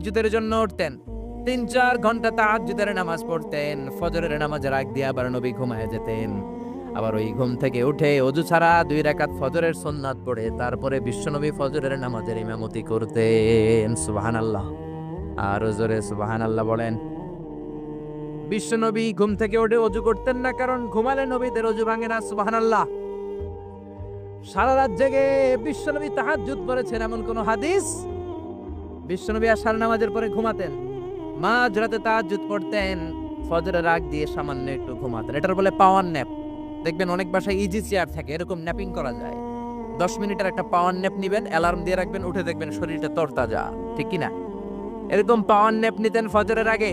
তাহাজ্জুদের জন্য উঠতেন। তিন, চার ঘণ্টা তাহাজ্জুদের নামাজ পড়তেন, ফজরের নামাজের আগ দিয়ে আবার নবী ঘুমায় যেতেন। আবার ওই ঘুম থেকে উঠে অজু ছাড়া দুই রাকাত ফজরের সুন্নাত পড়ে, তারপরে বিশ্বনবী ফজরের নামাজের ইমামতি করতেন। সুবাহান আল্লাহ আর জোরে সুবহানাল্লাহ বলেন। বিশ্বনবী ঘুম থেকে উঠে অজু করতেন না, কারণ ঘুমালে নবীদের অজু ভাঙে না, সুবহানাল্লাহ। সারা রাত জেগে বিশ্বনবী তাহাজ্জুদ পড়েছেন, এমন কোন হাদিস? বিশ্বনবী আশার নামাজের পরে ঘুমাতেন। মাঝ রাতে তাহাজ্জুদ পড়তেন, ফজরের রাগ দিয়ে সামান্য একটু ঘুমাতেন। এটার বলে পাওয়ার ন্যাপ। দেখবেন অনেক বাসায় ইজি চেয়ার থাকে, এরকম ন্যাপিং করা যায়। দশ মিনিটের একটা পাওয়ার ন্যাপ নিবেন অ্যালার্ম দিয়ে রাখবেন, উঠে দেখবেন শরীরটা তরতাজা, ঠিক কি না? এরকম পাওয়ার ন্যাপ নিতেন ফজরের আগে।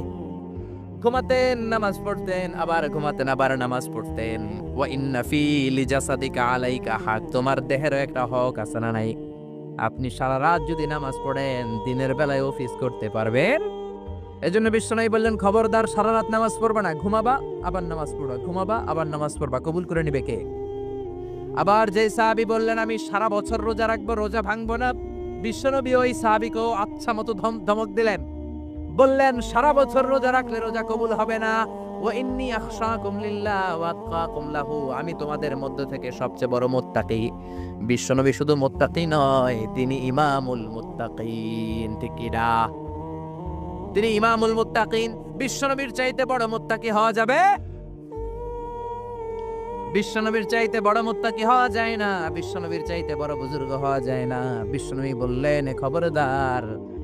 ঘুমাতেন, নামাজ পড়তেন, আবার ঘুমাতেন, আবার নামাজ পড়তেন। ওয়া ইন্না ফি লিজাসাদিকা আলাইকা হাক, তোমার দেহেরও একটা হক আছে না নাই? আপনি সারা রাত যদি নামাজ পড়েন, দিনের বেলায় অফিস করতে পারবেন? এজন্য বিশ্বনাই বললেন, খবরদার, সারা রাত নামাজ পড়বা না, ঘুমাবা, আবার নামাজ পড়বা, ঘুমাবা, আবার নামাজ পড়বা, কবুল করে নিবে কে? আবার যে সাহাবি বললেন, আমি সারা বছর রোজা রাখব, রোজা ভাঙবো না। বিশ্বনবী ওই সাহাবিকেও আচ্ছা মতো ধম- ধমক দিলেন। বললেন, সারা বছর রোজা রাখলে রোজা কবুল হবে না আমি তোমাদের মধ্য থেকে সবচেয়ে বড় মুত্তাকি। বিশ্বনবী শুধু মুত্তাকি নয়, তিনি ইমামুল মুত্তাকিন। ঠিক না? তিনি ইমামুল মুত্তাকিন। বিশ্বনবীর চাইতে বড় মুত্তাকি হওয়া যাবে? বিশ্বনবীর চাইতে বড় মুত্তাকি হওয়া যায় না। বিশ্বনবীর চাইতে বড় বুজুর্গ হওয়া যায় না। বিশ্বনবী বললেন, "এ খবরদার